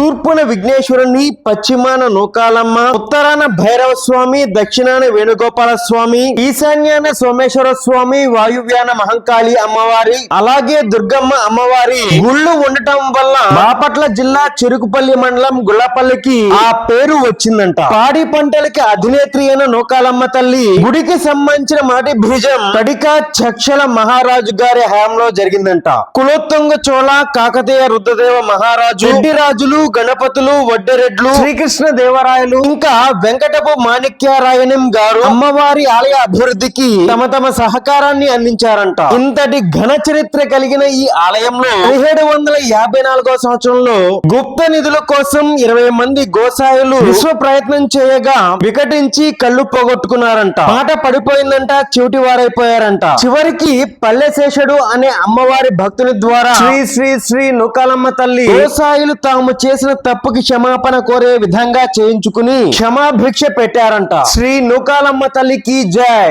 తూర్పున విఘ్నేశ్వరుని పశ్చిమాన నూకాలమ్మ ఉత్తరాన భైరవ స్వామి దక్షిణాన వేణుగోపాల స్వామి ఈశాన్యాన సోమేశ్వర స్వామి వాయువ్యాన మహంకాళి అమ్మవారి అలాగే దుర్గమ్మ అమ్మవారి గుళ్ళు ఉండటం వల్ల బాపట్ల జిల్లా చెరుకుపల్లి మండలం గుళ్ళపల్లికి ఆ పేరు వచ్చిందంట. పాడి పంటలకి అధినేత్రి అయిన నూకాలమ్మ తల్లి గుడికి సంబంధించిన మాటి బీజం కడిక చక్షల మహారాజు గారి హయాంలో జరిగిందంట. కులోత్తుంగ చోళ కాకతీయ రుద్రదేవ మహారాజు రాజులు గణపతులు వడ్డెరెడ్లు శ్రీకృష్ణ దేవరాయలు ఇంకా వెంకటపు మాణిక్యరాయణం గారు అమ్మవారి ఆలయ అభివృద్ధికి తమ తమ సహకారాన్ని అందించారంట. ఇంతటి ఘన చరిత్ర కలిగిన ఈ ఆలయంలో పదిహేడు వందల యాభై నాలుగో సంవత్సరంలో గుప్త నిధుల కోసం ఇరవై మంది గోసాయులు విశ్వ ప్రయత్నం చేయగా వికటించి కళ్ళు పోగొట్టుకున్నారంట. మాట పడిపోయిందంట చెవిటి వారైపోయారంట. చివరికి పల్లెశేషుడు అనే అమ్మవారి భక్తుని ద్వారా శ్రీ శ్రీ శ్రీ నూకాలమ్మ తల్లి గోసాయులు తాము చేసిన తప్పుకి క్షమాపణ కోరే విధంగా చేయించుకుని క్షమాభిక్ష పెట్టారంట. శ్రీ నూకాలమ్మ తల్లికి జై.